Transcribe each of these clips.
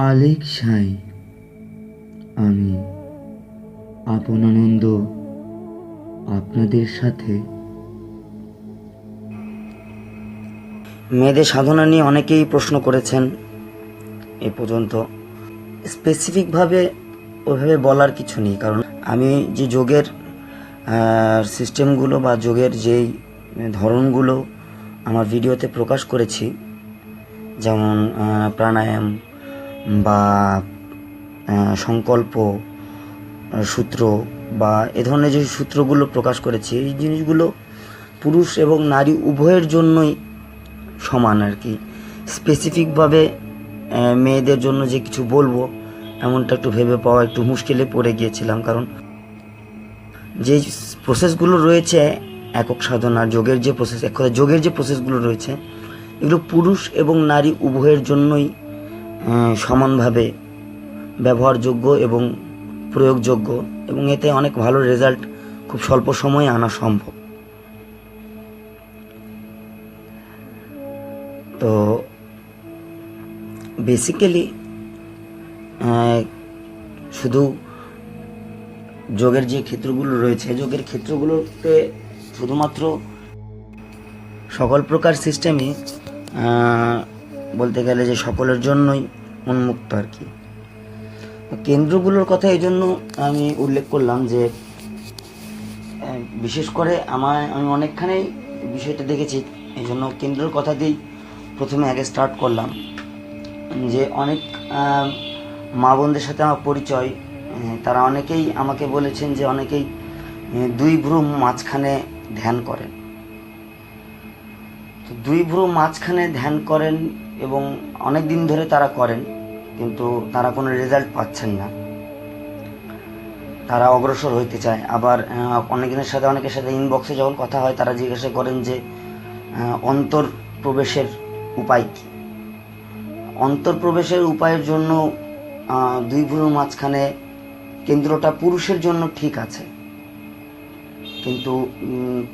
আলেক সাই। আমি আপন আনন্দ আপনাদের সাথে। মেয়েদের সাধনা নিয়ে অনেকেই প্রশ্ন করেছেন এ পর্যন্ত। স্পেসিফিকভাবে ওইভাবে বলার কিছু নেই, কারণ আমি যে যোগের সিস্টেমগুলো বা যোগের যেই ধরনগুলো আমার ভিডিওতে প্রকাশ করেছি, যেমন প্রাণায়াম বা সংকল্প সূত্র বা এ ধরনের যে সূত্রগুলো প্রকাশ করেছি, এই জিনিসগুলো পুরুষ এবং নারী উভয়ের জন্যই সমান আর কি। স্পেসিফিকভাবে মেয়েদের জন্য যে কিছু বলব, এমনটা একটু ভেবে পাওয়া একটু মুশকিলে পড়ে গিয়েছিলাম, কারণ যে প্রসেসগুলো রয়েছে, একক সাধনা যোগের যে প্রসেস এক কথায় যোগের যে প্রসেসগুলো রয়েছে, এগুলো পুরুষ এবং নারী উভয়ের জন্যই সমানভাবে ব্যবহারযোগ্য এবং প্রয়োগযোগ্য এবং এতে অনেক ভালো রেজাল্ট খুব স্বল্প সময়ে আনা সম্ভব। তো বেসিক্যালি শুধু যোগের যে ক্ষেত্রগুলো রয়েছে, যোগের ক্ষেত্রগুলোতে শুধুমাত্র সকল প্রকার সিস্টেমই বলতে গেলে যে সকলের জন্যই উন্মুক্ত আর কি। কেন্দ্রগুলোর কথা এই জন্য আমি উল্লেখ করলাম যে বিশেষ করে আমার আমি অনেকখানি বিষয়টা দেখেছি, এই জন্য কেন্দ্রের কথা দিয়েই প্রথমে আগে স্টার্ট করলাম। যে অনেক মা বোনদের সাথে আমার পরিচয় তারা অনেকেই আমাকে বলেছেন যে অনেকেই দুই ভ্রু মাঝখানে ধ্যান করেন। তো দুই ভ্রু মাঝখানে ধ্যান করেন এবং অনেক দিন ধরে তারা করেন, কিন্তু তারা কোনো রেজাল্ট পাচ্ছেন না। তারা অগ্রসর হইতে চায়। আবার অনেকের সাথে অনেকের সাথে ইনবক্সে যখন কথা হয়, তারা জিজ্ঞাসা করেন যে অন্তর প্রবেশের উপায় কি? অন্তর প্রবেশের উপায়ের জন্য দুই ভ্রুর মাঝখানে কেন্দ্রটা পুরুষের জন্য ঠিক আছে। কিন্তু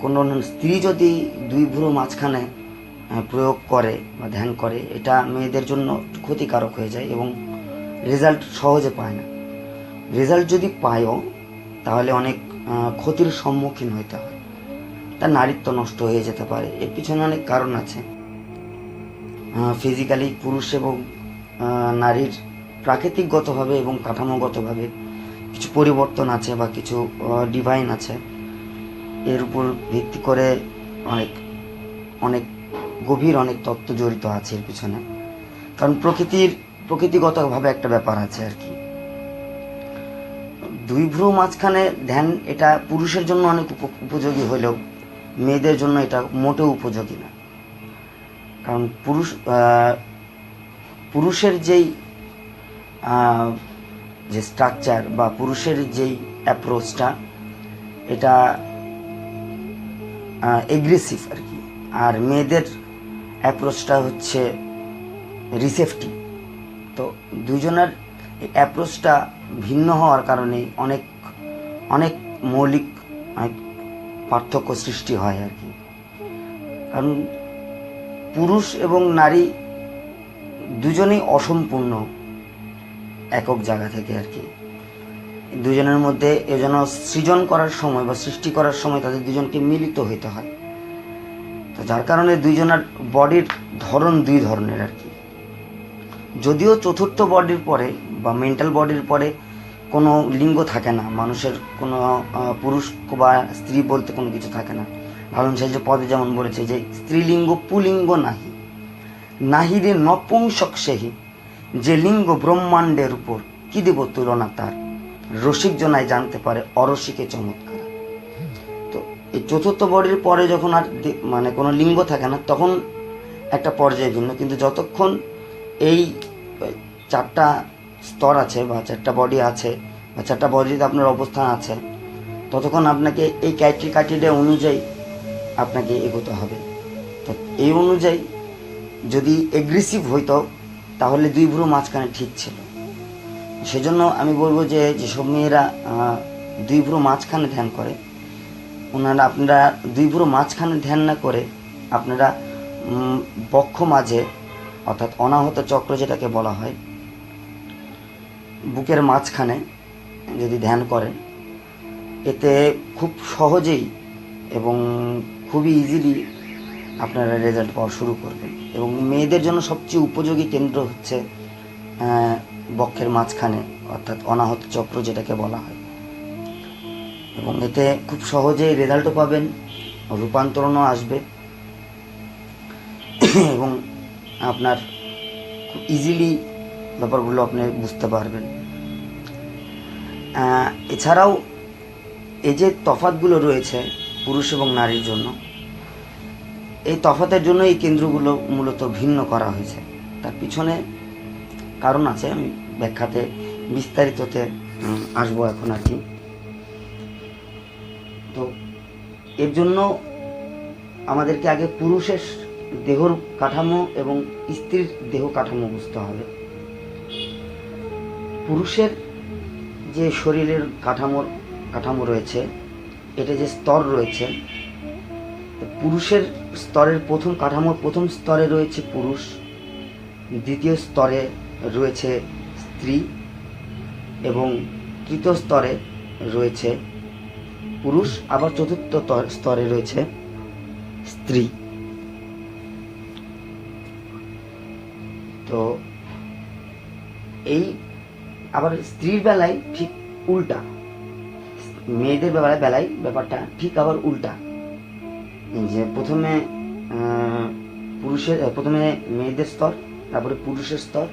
কোনো স্ত্রী যদি দুই ভ্রু মাঝখানে প্রয়োগ করে বা ধ্যান করে, এটা মেয়েদের জন্য ক্ষতিকারক হয়ে যায় এবং রেজাল্ট সহজে পায় না। রেজাল্ট যদি পায়ও, তাহলে অনেক ক্ষতির সম্মুখীন হতে হয়। তার নারীত্ব নষ্ট হয়ে যেতে পারে। এর পিছনে অনেক কারণ আছে। ফিজিক্যালি পুরুষ এবং নারীর প্রাকৃতিকগতভাবে এবং কাঠামোগতভাবে কিছু পরিবর্তন আছে বা কিছু ডিভাইন আছে। এর উপর ভিত্তি করে অনেক অনেক গভীর অনেক তত্ত্ব জড়িত আছে এর পিছনে। কারণ প্রকৃতির, প্রকৃতিগতভাবে একটা ব্যাপার আছে আর কি। দুই ভ্রু মাঝখানে ধ্যান এটা পুরুষের জন্য অনেক উপ- উপযোগী হলেও মেয়েদের জন্য এটা মোটেও উপযোগী না। কারণ পুরুষ পুরুষের যেই যে স্ট্রাকচার বা পুরুষের যেই অ্যাপ্রোচটা এটা এগ্রেসিভ আর কি। আর মেয়েদের অ্যাপ্রোচটা হচ্ছে রিসেপটিভ তো দুজনের অ্যাপ্রোচটা ভিন্ন হওয়ার কারণে অনেক অনেক মৌলিক, অনেক পার্থক্য সৃষ্টি হয় আর কি। কারণ পুরুষ এবং নারী দুজনেই অসম্পূর্ণ একক জায়গা থেকে আর কি। দুজনের মধ্যে এজন্য সৃজন করার সময় বা সৃষ্টি করার সময় তাদের দুজনকে মিলিত হইতে হয়। তো যার কারণে দুইজনের বডির ধরন দুই ধরনের আর কি। যদিও চতুর্থ বডির পরে বা মেন্টাল বডির পরে কোনো লিঙ্গ থাকে না, মানুষের কোনো পুরুষ বা স্ত্রী বলতে কোনো কিছু থাকে না। ভাবুন সেই যে পদে যেমন বলেছে যে স্ত্রীলিঙ্গ পুলিঙ্গ নাহি। নাহি রে নপুংসক সেহি, যে লিঙ্গ ব্রহ্মাণ্ডের উপর কি দেব তুলনা তার? রসিক জনায় জানতে পারে অরসিকে চমৎকার। এই চতুর্থ বডির পরে যখন আর মানে কোনো লিঙ্গ থাকে না, তখন একটা পর্যায়ে ভিন্ন। কিন্তু যতক্ষণ এই চারটা স্তর আছে বা চারটা বডি আছে বা চারটা বডিতে আপনার অবস্থান আছে, ততক্ষণ আপনাকে এই ক্যাটি ক্যাটিডে অনুযায়ী আপনাকে এগোতে হবে। তো এই অনুযায়ী যদি এগ্রেসিভ হইতো, তাহলে দুই ভ্রু মাঝখানে ঠিক ছিল। সেজন্য আমি বলব যে, যেসব মেয়েরা দুই ভ্রু মাঝখানে ধ্যান করে ওনারা আপনারা দুই ভ্রু মাঝখানে ধ্যান না করে আপনারা বক্ষ মাঝে, অর্থাৎ অনাহত চক্র যেটাকে বলা হয়, বুকের মাঝখানে যদি ধ্যান করেন, এতে খুব সহজেই এবং খুবই ইজিলি আপনারা রেজাল্ট পাওয়া শুরু করবেন। এবং মেয়েদের জন্য সবচেয়ে উপযোগী কেন্দ্র হচ্ছে বক্ষের মাঝখানে, অর্থাৎ অনাহত চক্র যেটাকে বলা হয়। এবং এতে খুব সহজেই রেজাল্টও পাবেন, রূপান্তরণও আসবে। এবং আপনার খুব ইজিলি ব্যাপারগুলো আপনি বুঝতে পারবেন। এছাড়াও এই যে তফাতগুলো রয়েছে পুরুষ এবং নারীর জন্য, এই তফাতের জন্য এই কেন্দ্রগুলো মূলত ভিন্ন করা হয়েছে। তার পিছনে কারণ আছে, আমি ব্যাখ্যাতে বিস্তারিততে আসব এখন আর কি। তো এর জন্য আমাদেরকে আগে পুরুষের দেহর কাঠামো এবং স্ত্রীর দেহ কাঠামো বুঝতে হবে। পুরুষের যে শরীরের কাঠামোর, কাঠামো রয়েছে, এটা যে স্তর রয়েছে পুরুষের স্তরের প্রথম কাঠামোর প্রথম স্তরে রয়েছে পুরুষ, দ্বিতীয় স্তরে রয়েছে স্ত্রী এবং তৃতীয় স্তরে রয়েছে পুরুষ আবার চতুর্থ তর- স্তরে রয়েছে স্ত্রী। তো এই আবার স্ত্রীর বেলায় ঠিক উল্টা, মেয়েদের বেলায় বেলায় ব্যাপারটা ঠিক আবার উল্টা। যে প্রথমে পুরুষের, প্রথমে মেয়েদের স্তর, তারপরে পুরুষের স্তর,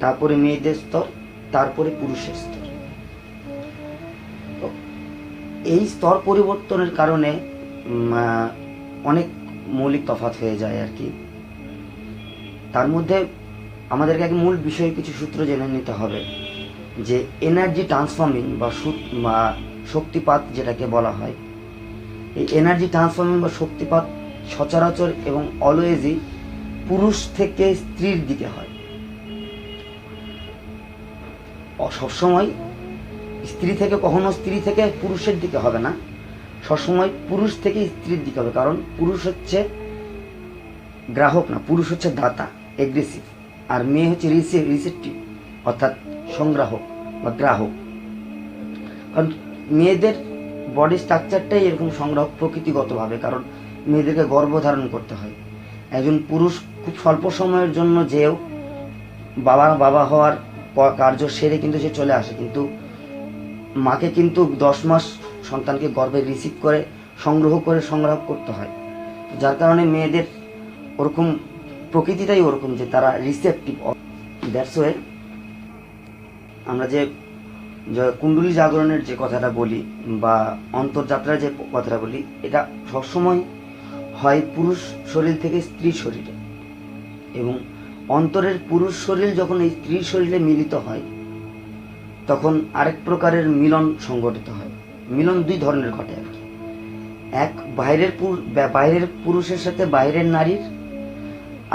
তারপরে মেয়েদের স্তর, তারপরে পুরুষের স্তর। এই স্তর পরিবর্তনের কারণে অনেক মৌলিক তফাৎ হয়ে যায় আর কি। তার মধ্যে আমাদেরকে এক মূল বিষয়ে কিছু সূত্র জেনে নিতে হবে যে এনার্জি ট্রান্সফর্মিং বা শক্তিপাত যেটাকে বলা হয়, এই এনার্জি ট্রান্সফর্মিং বা শক্তিপাত সচরাচর এবং অলওয়েজই পুরুষ থেকে স্ত্রীর দিকে হয়। সবসময় স্ত্রী থেকে কখনো স্ত্রী থেকে পুরুষের দিকে হবে না। সবসময় পুরুষ থেকে স্ত্রীর দিকে হবে, কারণ পুরুষ হচ্ছে গ্রাহক না, পুরুষ হচ্ছে দাতা এগ্রেসিভ আর মেয়ে হচ্ছে রিসেপটিভ অর্থাৎ সংগ্রাহক বা গ্রাহক। কারণ মেয়েদের বডি স্ট্রাকচারটাই এরকম সংগ্রাহক প্রকৃতিগতভাবে, কারণ মেয়েদেরকে গর্ভধারণ করতে হয়। একজন পুরুষ খুব স্বল্প সময়ের জন্য যেও বাবা বাবা হওয়ার কার্য সেরে কিন্তু সে চলে আসে, কিন্তু মাকে কিন্তু দশ মাস সন্তানকে গর্ভে রিসিভ করে, সংগ্রহ করে, সংগ্রহ করতে হয়। যার কারণে মেয়েদের ওরকম, প্রকৃতিটাই ওরকম যে তারা রিসেপটিভ দ্যাটস ওয়ে আমরা যে যে কুণ্ডলী জাগরণের যে কথাটা বলি বা অন্তর্যাত্রার যে কথাটা বলি, এটা সবসময় হয় পুরুষ শরীর থেকে স্ত্রী শরীরে। এবং অন্তরের পুরুষ শরীর যখন এই স্ত্রী শরীরে মিলিত হয় তখন আরেক প্রকারের মিলন সংগঠিত হয়। মিলন দুই ধরনের ঘটে আর কি। এক বাইরের বাইরের পুরুষের সাথে বাইরের নারীর,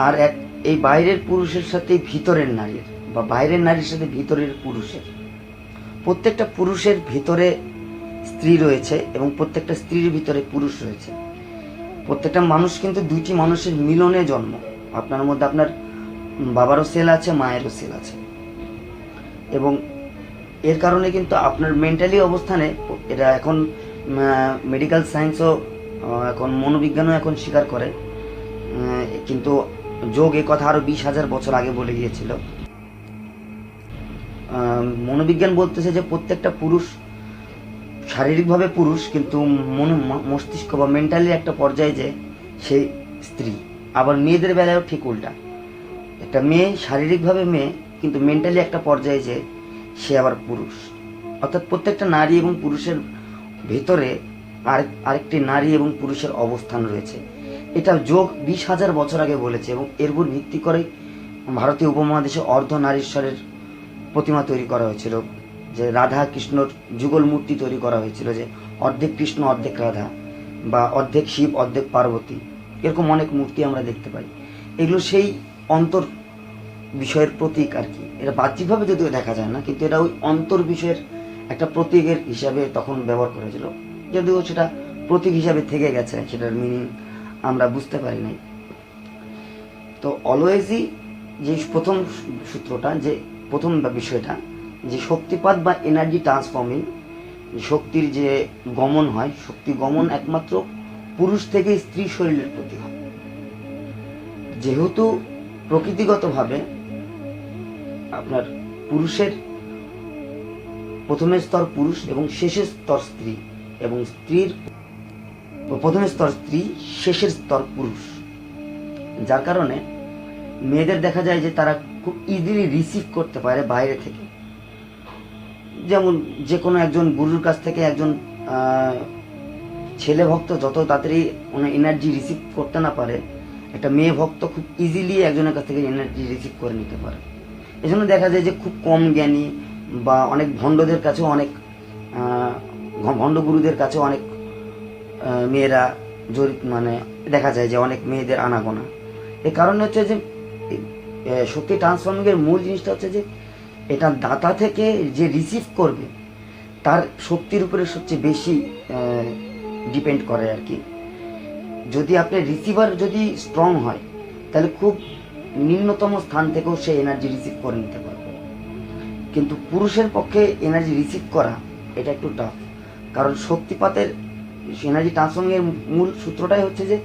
আর এক এই বাইরের পুরুষের সাথে ভিতরের নারীর, বা বাইরের নারীর সাথে ভিতরের পুরুষের। প্রত্যেকটা পুরুষের ভিতরে স্ত্রী রয়েছে এবং প্রত্যেকটা স্ত্রীর ভিতরে পুরুষ রয়েছে। প্রত্যেকটা মানুষ কিন্তু দুইটি মানুষের মিলনে জন্ম। আপনার মধ্যে আপনার বাবারও সেল আছে, মায়েরও সেল আছে। এবং এর কারণে কিন্তু আপনার মেন্টালি অবস্থানে এটা এখন মেডিকেল সায়েন্সও এখন মনোবিজ্ঞানও এখন স্বীকার করে। কিন্তু যোগ এ কথা আরও বিশ হাজার বছর আগে বলে গিয়েছিল। মনোবিজ্ঞান বলতেছে যে প্রত্যেকটা পুরুষ শারীরিকভাবে পুরুষ, কিন্তু মন, মস্তিষ্ক বা মেন্টালি একটা পর্যায়ে যে সে স্ত্রী। আবার মেয়েদের বেলায়ও ঠিক উল্টা। একটা মেয়ে শারীরিকভাবে মেয়ে, কিন্তু মেন্টালি একটা পর্যায়ে যে সে আবার পুরুষ। অর্থাৎ প্রত্যেকটা নারী এবং পুরুষের ভেতরে আরেক, আরেকটি নারী এবং পুরুষের অবস্থান রয়েছে। এটা যোগ বিশ হাজার বছর আগে বলেছে এবং এর উপর ভিত্তি করে ভারতীয় উপমহাদেশে অর্ধ নারীশ্বরের প্রতিমা তৈরি করা হয়েছিল, যে রাধা কৃষ্ণর যুগল মূর্তি তৈরি করা হয়েছিল, যে অর্ধেক কৃষ্ণ, অর্ধেক রাধা বা অর্ধেক শিব, অর্ধেক পার্বতী, এরকম অনেক মূর্তি আমরা দেখতে পাই। এগুলো সেই অন্তর বিষয়ের প্রতীক আর কি। এটা বাহ্যিকভাবে যদিও দেখা যায় না, কিন্তু এটা ওই অন্তর বিষয়ের একটা প্রতীকের হিসাবে তখন ব্যবহার করেছিল যদিও সেটা প্রতীক হিসাবে থেকে গেছে, সেটার মিনিং আমরা বুঝতে পারি নাই। তো অলওয়েজই যে প্রথম সূত্রটা, যে প্রথম বিষয়টা, যে শক্তিপাত বা এনার্জি ট্রান্সফর্মিং শক্তির যে গমন হয়, শক্তি গমন একমাত্র পুরুষ থেকে স্ত্রী শরীরের প্রতি হয়। যেহেতু প্রকৃতিগতভাবে আপনার পুরুষের প্রথমের স্তর পুরুষ এবং শেষের স্তর স্ত্রী এবং স্ত্রীর প্রথমের স্তর স্ত্রী, শেষের স্তর পুরুষ। যার কারণে মেয়েদের দেখা যায় যে তারা খুব ইজিলি রিসিভ করতে পারে বাইরে থেকে। যেমন যে কোনো একজন গুরুর কাছ থেকে একজন ছেলে ভক্ত যত তাড়াতাড়ি কোনো এনার্জি রিসিভ করতে না পারে, একটা মেয়ে ভক্ত খুব ইজিলি একজনের কাছ থেকে এনার্জি রিসিভ করে নিতে পারে। এজন্য দেখা যায় যে খুব কম জ্ঞানী বা অনেক ভণ্ডদের কাছেও অনেক ভণ্ড গুরুদের কাছেও অনেক মেয়েরা জড়িত মানে দেখা যায় যে অনেক মেয়েদের আনাগোনা। এর কারণ হচ্ছে যে শক্তি ট্রান্সফর্মিং এর মূল জিনিসটা হচ্ছে যে, এটা দাতা থেকে যে রিসিভ করবে, তার শক্তির উপরে সবচেয়ে বেশি ডিপেন্ড করে আর কি। যদি আপনার রিসিভার যদি স্ট্রং হয়, তাহলে খুব নিম্নতম স্থান থেকেও সে এনার্জি রিসিভ করে নিতে পারবে। কিন্তু পুরুষের পক্ষে এনার্জি রিসিভ করা, এটা একটু টাফ কারণ শক্তিপাতের এনার্জি ট্রান্সফর্মিং এর মূল সূত্রটাই হচ্ছে যে,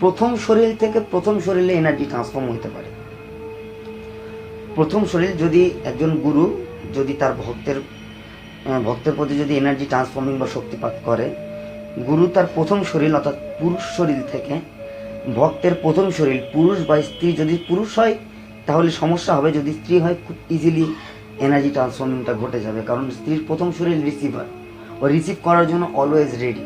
প্রথম শরীর থেকে প্রথম শরীরে এনার্জি ট্রান্সফর্ম হতে পারে। প্রথম শরীর যদি একজন গুরু, যদি তার ভক্তের ভক্তের প্রতি যদি এনার্জি ট্রান্সফর্মিং বা শক্তিপাত করে, গুরু তার প্রথম শরীর অর্থাৎ পুরুষ শরীর থেকে ভক্তের প্রথম শরীর, পুরুষ বা স্ত্রী যদি পুরুষ হয়, তাহলে সমস্যা হবে। যদি স্ত্রী হয়, খুব ইজিলি এনার্জি ট্রান্সফর্মিংটা ঘটে যাবে। কারণ স্ত্রীর প্রথম শরীর রিসিভার ও রিসিভ করার জন্য অলওয়েজ রেডি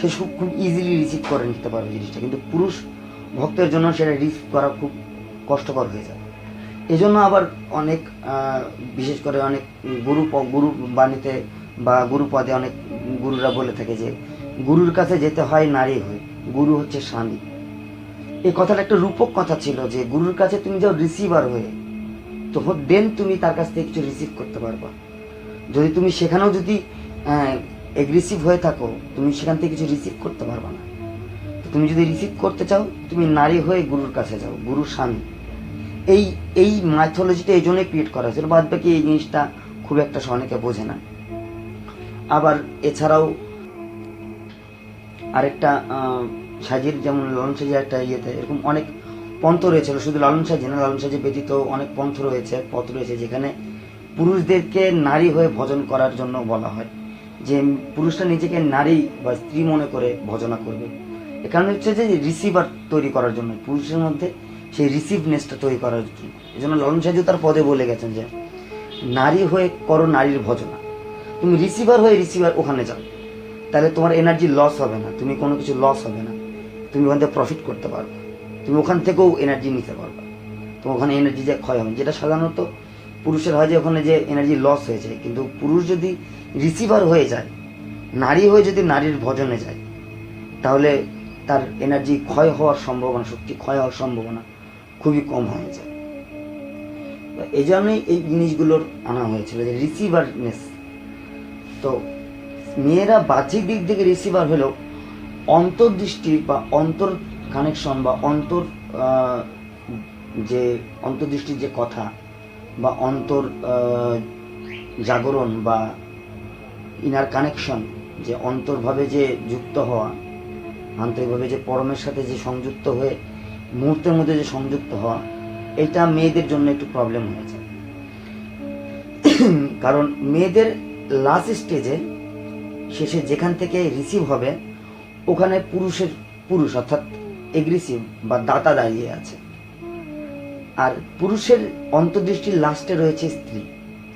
সে খুব ইজিলি রিসিভ করে নিতে পারবে জিনিসটা। কিন্তু পুরুষ ভক্তের জন্য সেটা রিসিভ করা খুব কষ্টকর হয়ে যায়। এজন্য আবার অনেক বিশেষ করে অনেক গুরু গুরু বাণীতে বা গুরু পদে অনেক গুরুরা বলে থাকে যে, গুরুর কাছে যেতে হয় নারী হয়ে। গুরু হচ্ছে স্বামী। এই কথাটা একটা রূপক কথা ছিল যে গুরুর কাছে তুমি যাও রিসিভার হয়ে, তো দেন তুমি তার কাছ থেকে কিছু রিসিভ করতে পারবা। যদি তুমি সেখানেও যদি এগ্রেসিভ হয়ে থাকো, তুমি সেখান থেকে কিছু রিসিভ করতে পারবা না। তো তুমি যদি রিসিভ করতে চাও, তুমি নারী হয়ে গুরুর কাছে যাও গুরুর স্বামী। এই এই মাইথোলজিটা এই জন্যই ক্রিয়েট করা হয়েছিল বাদ বাকি এই জিনিসটা খুব একটা অনেকে বোঝে না। আবার এছাড়াও আরেকটা সাজির যেমন লালন সাজির একটা ইয়েতে, এরকম অনেক পন্থ রয়েছে। শুধু লালন সাজি না লালন সাজি ব্যতীত অনেক পন্থ রয়েছে, পথ রয়েছে, যেখানে পুরুষদেরকে নারী হয়ে ভজন করার জন্য বলা হয়। যে পুরুষরা নিজেকে নারী বা স্ত্রী মনে করে ভজনা করবে। এ কারণে হচ্ছে যে রিসিভার তৈরি করার জন্য, পুরুষের মধ্যে সেই রিসিভনেসটা তৈরি করার জন্য এই জন্য লালন সাজু তার পদে বলে গেছেন যে, নারী হয়ে করো নারীর ভজনা। তুমি রিসিভার হয়ে রিসিভার ওখানে যাও। তাহলে তোমার এনার্জি লস হবে না, তুমি কোনো কিছু লস হবে না। তুমি ওখান থেকে প্রফিট করতে পারবে। তুমি ওখান থেকেও এনার্জি নিতে পারবে। তো ওখানে এনার্জি যে ক্ষয় হবে, যেটা সাধারণত পুরুষের হয় যে ওখানে যে এনার্জি লস হয়ে যায়। কিন্তু পুরুষ যদি রিসিভার হয়ে যায়, নারী হয়ে যদি নারীর ভজনে যায়, তাহলে তার এনার্জি ক্ষয় হওয়ার সম্ভাবনা, শক্তি ক্ষয় হওয়ার সম্ভাবনা খুবই কম হয়ে যায়। এই জন্যই এই জিনিসগুলোর আনা হয়েছিল যে রিসিভারনেস তো মেয়েরা বাহ্যিক দিক থেকে রিসিভার হলেও অন্তর্দৃষ্টি বা অন্তর কানেকশন বা অন্তর যে অন্তর্দৃষ্টির যে কথা বা অন্তর জাগরণ বা ইনার কানেকশন যে অন্তরভাবে যে যুক্ত হওয়া, আন্তরিকভাবে যে পরমের সাথে যে সংযুক্ত হয়ে মুহূর্তের মধ্যে যে সংযুক্ত হওয়া, এটা মেয়েদের জন্য একটু প্রবলেম হয়েছে কারণ মেয়েদের লাস্ট স্টেজে শেষে যেখান থেকে রিসিভ হবে ওখানে পুরুষের পুরুষ, অর্থাৎ এগ্রেসিভ বা দাতা দাঁড়িয়ে আছে। আর পুরুষের অন্তর্দৃষ্টির লাস্টে রয়েছে স্ত্রী।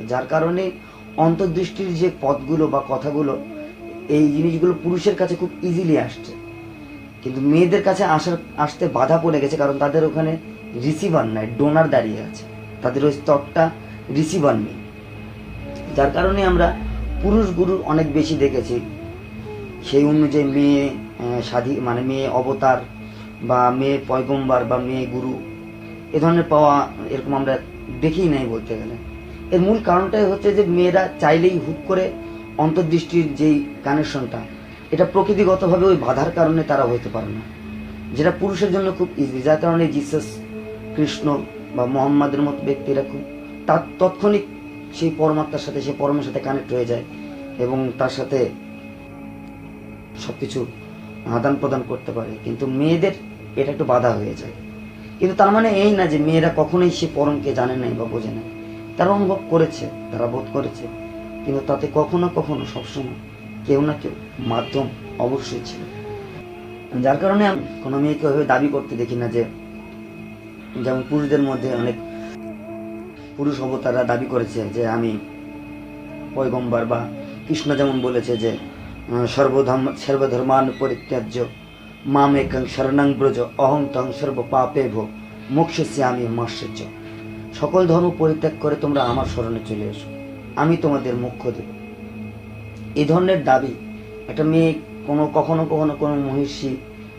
যার কারণে অন্তর্দৃষ্টির যে পথগুলো বা কথাগুলো, এই জিনিসগুলো পুরুষের কাছে খুব ইজিলি আসছে। কিন্তু মেয়েদের কাছে আসার, আসতে বাধা পড়ে গেছে কারণ তাদের ওখানে রিসিভার নাই ডোনার দাঁড়িয়ে আছে। তাদের ওই স্তরটা রিসিভার নেই। যার কারণে আমরা পুরুষ গুরু অনেক বেশি দেখেছি। সেই অনুযায়ী মেয়ে স্বাধীন মানে মেয়ে অবতার বা মেয়ে পয়গম্বার বা মেয়ে গুরু, এ ধরনের পাওয়া এরকম আমরা দেখেই নাই বলতে গেলে। এর মূল কারণটাই হচ্ছে যে মেয়েরা চাইলেই হুট করে অন্তর্দৃষ্টির যেই কানেকশনটা এটা প্রকৃতিগতভাবে ওই বাধার কারণে তারা হইতে পারে না। যেটা পুরুষের জন্য খুব ইজি যার কারণে জিসাস কৃষ্ণ বা মোহাম্মদের মতো ব্যক্তিরা খুব তার তাৎক্ষণিক সেই পরমাত্মার সাথে সেই পরমের সাথে কানেক্ট হয়ে যায় এবং তার সাথে সব কিছু আদান প্রদান করতে পারে, কিন্তু মেয়েদের এটা একটু বাধা হয়ে যায়। কিন্তু তার মানে এই না যে মেয়েরা কখনোই সে পরমকে জানে নাই বা বোঝে নাই। তারা অনুভব করেছে, তারা বোধ করেছে, কিন্তু তাতে কখনো কখনো সবসময় কেউ না কেউ মাধ্যম অবশ্যই ছিল। যার কারণে আমি কোনো মেয়েকে ওইভাবে দাবি করতে দেখি না যে যেমন পুরুষদের মধ্যে অনেক পুরুষ অবতারা দাবি করেছে যে আমি পয়গম্বর বা কৃষ্ণ যেমন বলেছে যে সর্বধর্ম সর্বধর্মান পরিত্যাজ্য। মাম একং শরণাং ব্রজ, অহং তং সর্ব পাপে ভো মোক্ষসে আমি মাশ্চর্য। সকল ধর্ম পরিত্যাগ করে তোমরা আমার স্মরণে চলে এসো। আমি তোমাদের মুখ্য দেব। এই ধরনের দাবি একটা মেয়ে কোনো কখনো কখনো কোনো মহিষী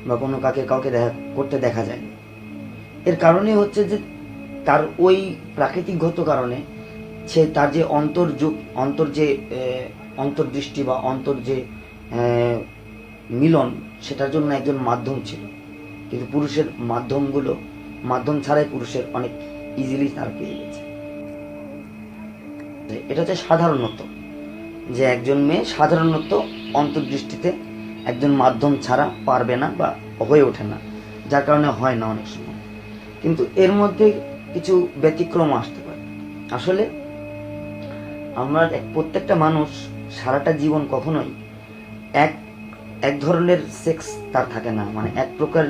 বা কোনো কাকে কাউকে দেখা, করতে দেখা যায়নি এর কারণে হচ্ছে যে তার ওই প্রাকৃতিকগত কারণে সে তার যে অন্তর্যুগ অন্তর যে অন্তর্দৃষ্টি বা অন্তর যে মিলন সেটার জন্য একজন মাধ্যম ছিল। কিন্তু পুরুষের মাধ্যমগুলো, মাধ্যম ছাড়াই পুরুষের অনেক ইজিলি তার পেয়ে গেছে। এটা হচ্ছে সাধারণত যে একজন মেয়ে সাধারণত অন্তর্দৃষ্টিতে একজন মাধ্যম ছাড়া পারবে না বা হয়ে ওঠে না, যার কারণে হয় না অনেক সময়। কিন্তু এর মধ্যে কিছু ব্যতিক্রম আসতে পারে। আসলে আমরা প্রত্যেকটা মানুষ সারাটা জীবন কখনোই এক এক ধরনের সেক্স তার থাকে না মানে এক প্রকার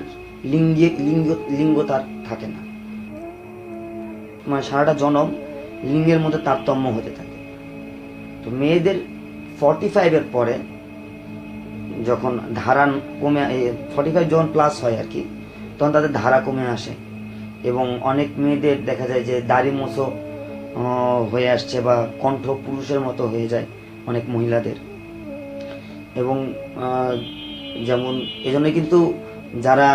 লিঙ্গে, লিঙ্গ লিঙ্গ তার থাকে না। মানে সারাটা জনম লিঙ্গের মধ্যে তারতম্য হতে থাকে। তো মেয়েদের ফর্টি ফাইভের পরে যখন ধারা কমে ফর্টি ফাইভ যখন প্লাস হয় আর কি, তখন তাদের ধারা কমে আসে। এবং অনেক মেয়েদের দেখা যায় যে দাড়ি মোছো হয়ে আসছে বা কণ্ঠ পুরুষের মতো হয়ে যায় অনেক মহিলাদের। এবং যেমন এজন্য কিন্তু যারা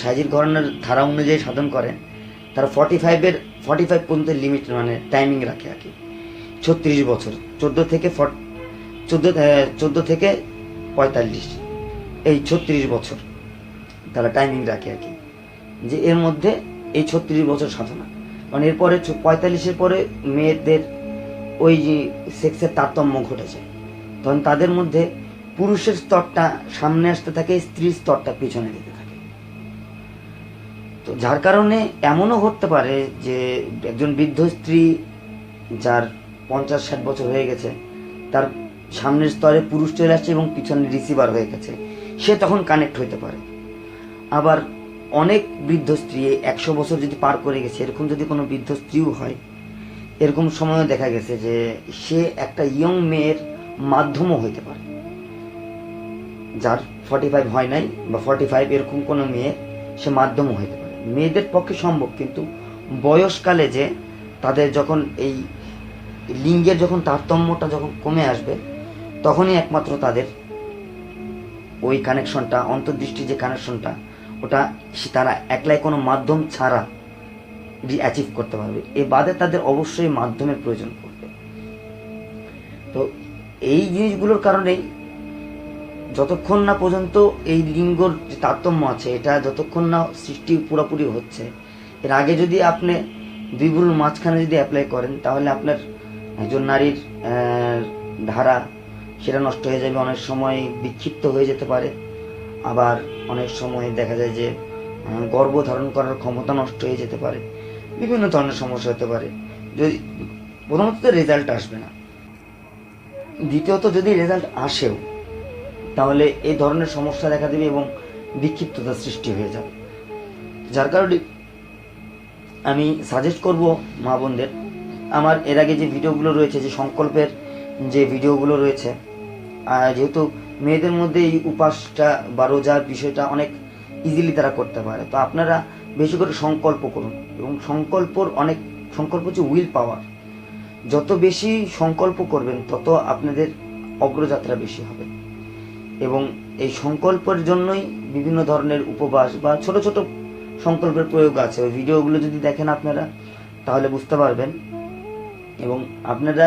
সাইজির ঘরানার ধারা অনুযায়ী সাধন করেন তারা ফর্টি ফাইভের ফর্টি ফাইভ পর্যন্ত লিমিট মানে টাইমিং রাখে আর কি। ছত্রিশ বছর, চোদ্দ থেকে ফট চোদ্দ চোদ্দ থেকে পঁয়তাল্লিশ, এই ছত্রিশ বছর তারা টাইমিং রাখে আর কি। যে এর মধ্যে এই ছত্রিশ বছর সাধনা। কারণ এরপরে পঁয়তাল্লিশের পরে মেয়েদের ওই যে সেক্সের তারতম্য ঘটেছে। তখন তাদের মধ্যে পুরুষের স্তরটা সামনে আসতে থাকে, স্ত্রীর স্তরটা পিছনে যেতে থাকে। তো যার কারণে এমনও ঘটতে পারে যে একজন বৃদ্ধ স্ত্রী যার পঞ্চাশ ষাট বছর হয়ে গেছে, তার সামনের স্তরে পুরুষ চলে আসছে এবং পিছনে রিসিভার হয়ে গেছে, সে তখন কানেক্ট হইতে পারে। আবার অনেক বৃদ্ধ স্ত্রী একশো বছর যদি পার করে গেছে, এরকম যদি কোনো বৃদ্ধ স্ত্রীও হয়, এরকম সময়ও দেখা গেছে যে সে একটা ইয়ং মেয়ের মাধ্যমও হইতে পারে। যার ফর্টি ফাইভ হয় নাই বা ফর্টি ফাইভ এরকম কোনো মেয়ে সে মাধ্যমও হইতে পারে। মেয়েদের পক্ষে সম্ভব, কিন্তু বয়সকালে যে তাদের যখন এই লিঙ্গের যখন তারতম্যটা যখন কমে আসবে, তখনই একমাত্র তাদের ওই কানেকশনটা অন্তর্দৃষ্টি যে কানেকশনটা ওটা তারা একলাই কোনো মাধ্যম ছাড়া অ্যাচিভ করতে পারবে। এ বাদে তাদের অবশ্যই মাধ্যমের প্রয়োজন পড়বে। তো এই জিনিসগুলোর কারণেই যতক্ষণ না পর্যন্ত এই লিঙ্গর যে তারতম্য আছে, এটা যতক্ষণ না সৃষ্টি পুরোপুরি হচ্ছে, এর আগে যদি আপনি দুই মাঝখানে যদি অ্যাপ্লাই করেন, তাহলে আপনার একজন নারীর ধারা সেটা নষ্ট হয়ে যাবে, অনেক সময় বিক্ষিপ্ত হয়ে যেতে পারে। আবার অনেক সময় দেখা যায় যে গর্ভ ধারণ করার ক্ষমতা নষ্ট হয়ে যেতে পারে। বিভিন্ন ধরনের সমস্যা হতে পারে। যদি, প্রথমত তো রেজাল্ট আসবে না। দ্বিতীয়ত যদি রেজাল্ট আসেও তাহলে এই ধরনের সমস্যা দেখা দেবে এবং বিক্ষিপ্ততা সৃষ্টি হয়ে যাবে। যার কারণে আমি সাজেস্ট করব মা বোনদের, আমার এর আগে যে ভিডিওগুলো রয়েছে, যে সংকল্পের যে ভিডিওগুলো রয়েছে যেহেতু মেয়েদের মধ্যে এই উপাসটা বা রোজার বিষয়টা অনেক ইজিলি তারা করতে পারে, তো আপনারা বেশি করে সংকল্প করুন। এবং সংকল্পর অনেক, সংকল্প হচ্ছে উইল পাওয়ার যত বেশি সংকল্প করবেন, তত আপনাদের অগ্রযাত্রা বেশি হবে। এবং এই সংকল্পের জন্যই বিভিন্ন ধরনের উপবাস বা ছোট ছোট সংকল্পের প্রয়োগ আছে। ওই ভিডিওগুলো যদি দেখেন আপনারা, তাহলে বুঝতে পারবেন। এবং আপনারা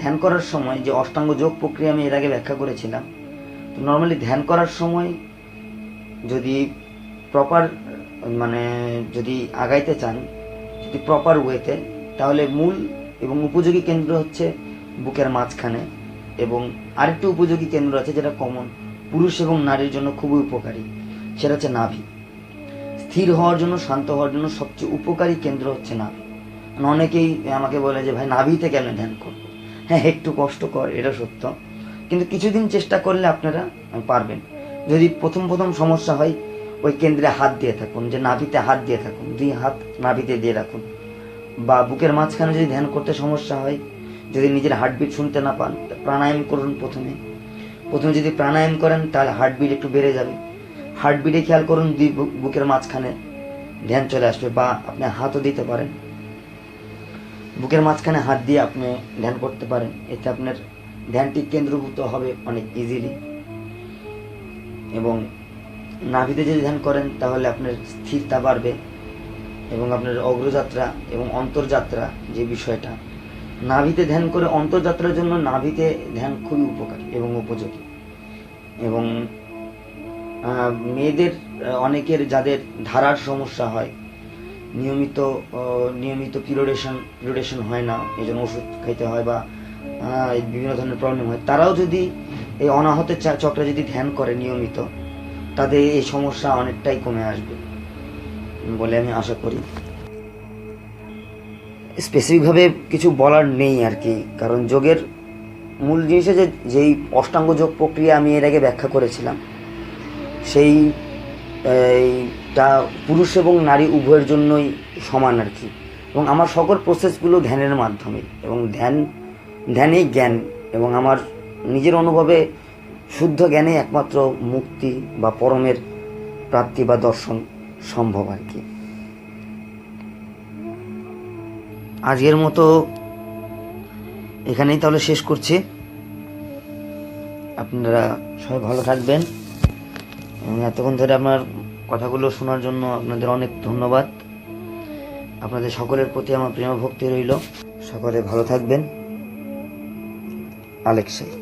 ধ্যান করার সময় যে অষ্টাঙ্গ যোগ প্রক্রিয়া আমি এর আগে ব্যাখ্যা করেছিলাম, তো নর্মালি ধ্যান করার সময় যদি প্রপার মানে যদি আগাইতে চান, যদি প্রপার ওয়েতে তাহলে মূল এবং উপযোগী কেন্দ্র হচ্ছে বুকের মাঝখানে। এবং আরেকটি উপযোগী কেন্দ্র আছে যেটা কমন পুরুষ এবং নারীর জন্য খুবই উপকারী, সেটা হচ্ছে নাভি। স্থির হওয়ার জন্য, শান্ত হওয়ার জন্য সবচেয়ে উপকারী কেন্দ্র হচ্ছে নাভি। মানে অনেকেই আমাকে বলে যে, ভাই, নাভিতে কেন ধ্যান করব? হ্যাঁ একটু কষ্টকর এটা সত্য। কিন্তু কিছুদিন চেষ্টা করলে আপনারা পারবেন। যদি প্রথম প্রথম সমস্যা হয়, ওই কেন্দ্রে হাত দিয়ে থাকুন, যে নাভিতে হাত দিয়ে থাকুন, দুই হাত নাভিতে দিয়ে রাখুন। বা বুকের মাঝখানে যদি ধ্যান করতে সমস্যা হয়, যদি নিজের হার্টবিট শুনতে না পান প্রাণায়াম করুন প্রথমে। প্রথমে যদি প্রাণায়াম করেন, তাহলে হার্টবিট একটু বেড়ে যাবে। হার্টবিটে খেয়াল করুন দুই বুকের মাঝখানে ধ্যান চলে আসবে বা আপনি হাতও দিতে পারেন। বুকের মাঝখানে হাত দিয়ে আপনি ধ্যান করতে পারেন। এতে আপনার ধ্যানটি কেন্দ্রভূত হবে অনেক ইজিলি এবং নাভিতে যদি ধ্যান করেন, তাহলে আপনার স্থিরতা বাড়বে এবং আপনার অগ্রযাত্রা এবং অন্তর্যাত্রা যে বিষয়টা নাভিতে ধ্যান করে অন্তর্যাত্রার জন্য নাভিতে ধ্যান খুবই উপকারী এবং উপযোগী। এবং মেয়েদের অনেকের যাদের ধারার সমস্যা হয়, নিয়মিত নিয়মিত পিরিয়ডেশন পিরিয়ডেশন হয় না, এই জন্য ওষুধ খাইতে হয় বা বিভিন্ন ধরনের প্রবলেম হয়, তারাও যদি এই অনাহতের চক্রে যদি ধ্যান করে নিয়মিত, তাদের এই সমস্যা অনেকটাই কমে আসবে বলে আমি আশা করি। স্পেসিফিকভাবে কিছু বলার নেই আর কি। কারণ যোগের মূল জিনিসে যে যেই অষ্টাঙ্গ যোগ প্রক্রিয়া আমি এর আগে ব্যাখ্যা করেছিলাম, সেই, এইটা পুরুষ এবং নারী উভয়ের জন্যই সমান আর কি। এবং আমার সকল প্রসেসগুলো ধ্যানের মাধ্যমে, এবং ধ্যান, ধ্যানেই জ্ঞান, এবং আমার নিজের অনুভবে শুদ্ধ জ্ঞানে একমাত্র মুক্তি বা পরমের প্রাপ্তি বা দর্শন সম্ভব আর কি। আজকের মতো এখানেই তাহলে শেষ করছি। আপনারা সবাই ভালো থাকবেন। এতক্ষণ ধরে আপনার কথাগুলো শোনার জন্য আপনাদের অনেক ধন্যবাদ। আপনাদের সকলের প্রতি আমার প্রেম ভক্তি রইল। সকলে ভালো থাকবেন। আলেক্সাই।